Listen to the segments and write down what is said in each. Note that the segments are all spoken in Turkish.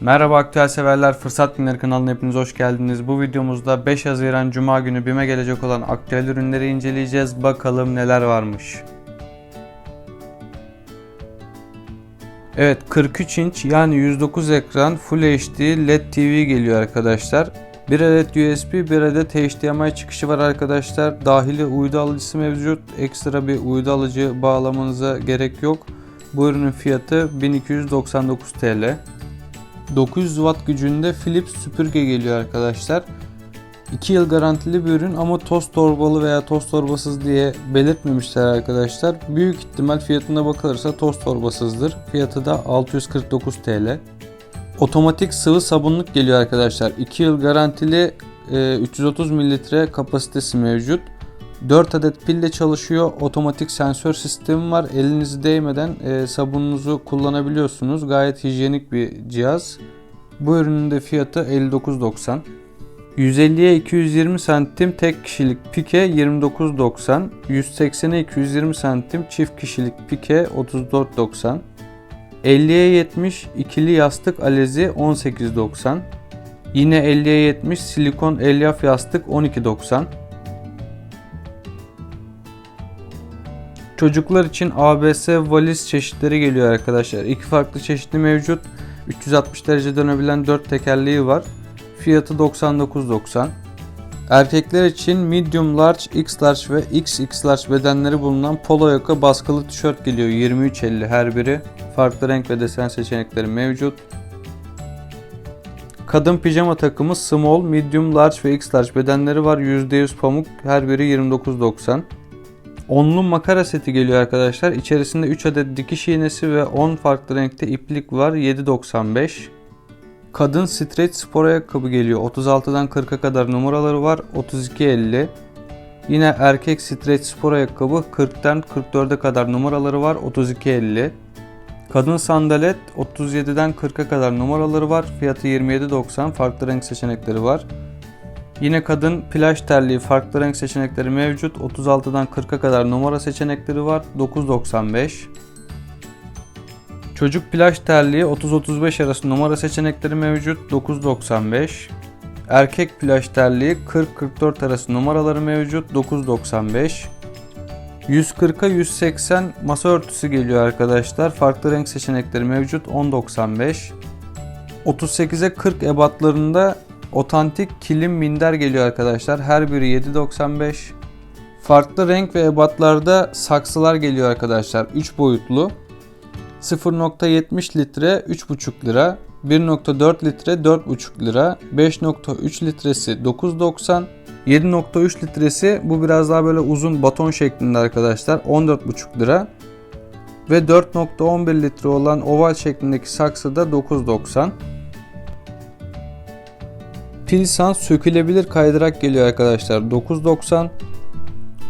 Merhaba aktüel severler, Fırsat Günleri kanalına hepiniz hoş geldiniz. Bu videomuzda 5 Haziran Cuma günü BİM'e gelecek olan aktüel ürünleri inceleyeceğiz. Bakalım neler varmış. Evet 43 inç yani 109 ekran Full HD LED TV geliyor arkadaşlar. Bir adet USB, bir adet HDMI çıkışı var arkadaşlar. Dahili uydu alıcısı mevcut. Ekstra bir uydu alıcı bağlamanıza gerek yok. Bu ürünün fiyatı 1299 TL. 900 watt gücünde Philips süpürge geliyor arkadaşlar. 2 yıl garantili bir ürün ama toz torbalı veya toz torbasız diye belirtmemişler arkadaşlar. Büyük ihtimal fiyatına bakılırsa toz torbasızdır. Fiyatı da 649 TL. Otomatik sıvı sabunluk geliyor arkadaşlar. 2 yıl garantili e, 330 mililitre kapasitesi mevcut. 4 adet pille çalışıyor. Otomatik sensör sistemi var. Elinizi değmeden e, sabununuzu kullanabiliyorsunuz. Gayet hijyenik bir cihaz. Bu ürünün de fiyatı 59.90. 150'ye 220 santim tek kişilik pike 29.90. 180'e 220 santim çift kişilik pike 34.90. 50'ye 70 ikili yastık alezi 18.90. Yine 50'ye 70 silikon elyaf yastık 12.90. Çocuklar için ABS valiz çeşitleri geliyor arkadaşlar. İki farklı çeşitli mevcut. 360 derece dönebilen 4 tekerleği var. Fiyatı 99.90. Erkekler için medium large, x large ve xx large bedenleri bulunan polo yaka baskılı tişört geliyor. 23.50 her biri. Farklı renk ve desen seçenekleri mevcut. Kadın pijama takımı small, medium large ve x large bedenleri var. %100 pamuk. Her biri 29.90. Onlu makara seti geliyor arkadaşlar. İçerisinde 3 adet dikiş iğnesi ve 10 farklı renkte iplik var. 7.95. Kadın straight spor ayakkabı geliyor. 36'dan 40'a kadar numaraları var. 32.50. Yine erkek straight spor ayakkabı 40'tan 44'e kadar numaraları var. 32.50. Kadın sandalet 37'den 40'a kadar numaraları var. Fiyatı 27.90. Farklı renk seçenekleri var. Yine kadın plaj terliği farklı renk seçenekleri mevcut. 36'dan 40'a kadar numara seçenekleri var. 9.95. Çocuk plaj terliği 30-35 arası numara seçenekleri mevcut. 9.95. Erkek plaj terliği 40-44 arası numaraları mevcut. 9.95. 140'a 180 masa örtüsü geliyor arkadaşlar. Farklı renk seçenekleri mevcut. 10.95. 38'e 40 ebatlarında Otantik kilim minder geliyor arkadaşlar. Her biri 7.95. Farklı renk ve ebatlarda saksılar geliyor arkadaşlar. 3 boyutlu. 0.70 litre 3.5 lira. 1.4 litre 4.5 lira. 5.3 litresi 9.90. 7.3 litresi bu biraz daha böyle uzun baton şeklinde arkadaşlar. 14.5 lira. Ve 4.11 litre olan oval şeklindeki saksı da 9.90. Pilsan sökülebilir kaydırak geliyor arkadaşlar. 9.90.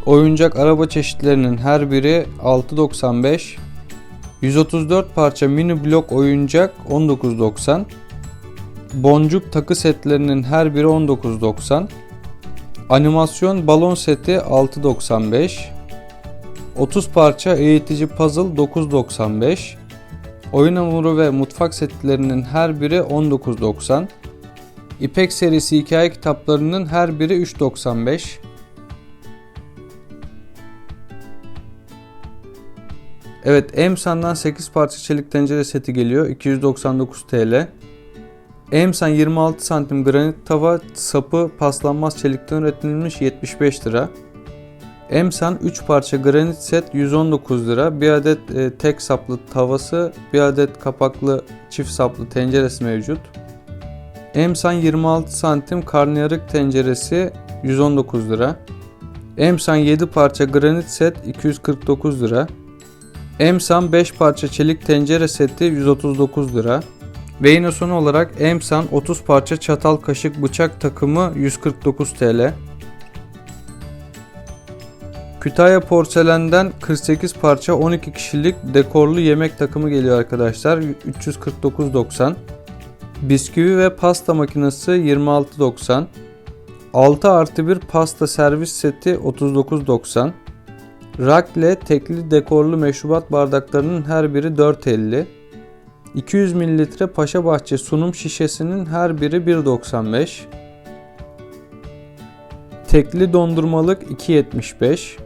Oyuncak araba çeşitlerinin her biri 6.95. 134 parça mini blok oyuncak 19.90. Boncuk takı setlerinin her biri 19.90. Animasyon balon seti 6.95. 30 parça eğitici puzzle 9.95. Oyun hamuru ve mutfak setlerinin her biri 19.90. İpek serisi hikaye kitaplarının her biri 3.95. Evet, Emsan'dan 8 parça çelik tencere seti geliyor. 299 TL. Emsan 26 santim granit tava sapı paslanmaz çelikten üretilmiş 75 lira. Emsan 3 parça granit set 119 lira. Bir adet e, tek saplı tavası, bir adet kapaklı çift saplı tenceresi mevcut. Emsan 26 santim karnıyarık tenceresi 119 lira. Emsan 7 parça granit set 249 lira. Emsan 5 parça çelik tencere seti 139 lira. Ve yine son olarak Emsan 30 parça çatal kaşık bıçak takımı 149 TL. Kütahya porselenden 48 parça 12 kişilik dekorlu yemek takımı geliyor arkadaşlar 349.90. Bisküvi ve pasta makinesi 26.90. 6 artı 1 pasta servis seti 39.90. Rakle tekli dekorlu meşrubat bardaklarının her biri 4.50. 200 mililitre Paşabahçe sunum şişesinin her biri 1.95. Tekli dondurmalık 2.75.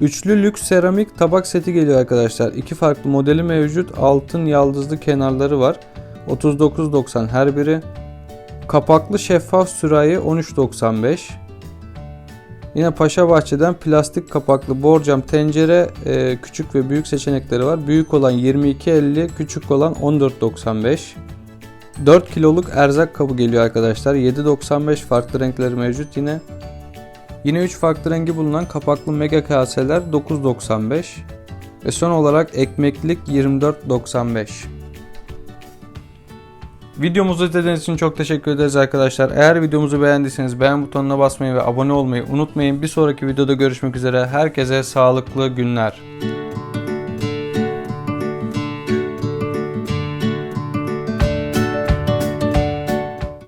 Üçlü lüks seramik tabak seti geliyor arkadaşlar. İki farklı modeli mevcut. Altın yaldızlı kenarları var. 39.90 her biri. Kapaklı şeffaf sürahi 13.95. Yine Paşa Bahçe'den plastik kapaklı borcam tencere e, küçük ve büyük seçenekleri var. Büyük olan 22.50, küçük olan 14.95. 4 kiloluk erzak kabı geliyor arkadaşlar. 7.95 farklı renkleri mevcut yine. Yine 3 farklı rengi bulunan kapaklı mega kaseler 9.95. Ve son olarak ekmeklik 24.95. Videomuzu izlediğiniz için çok teşekkür ederiz arkadaşlar. Eğer videomuzu beğendiyseniz beğen butonuna basmayı ve abone olmayı unutmayın. Bir sonraki videoda görüşmek üzere. Herkese sağlıklı günler.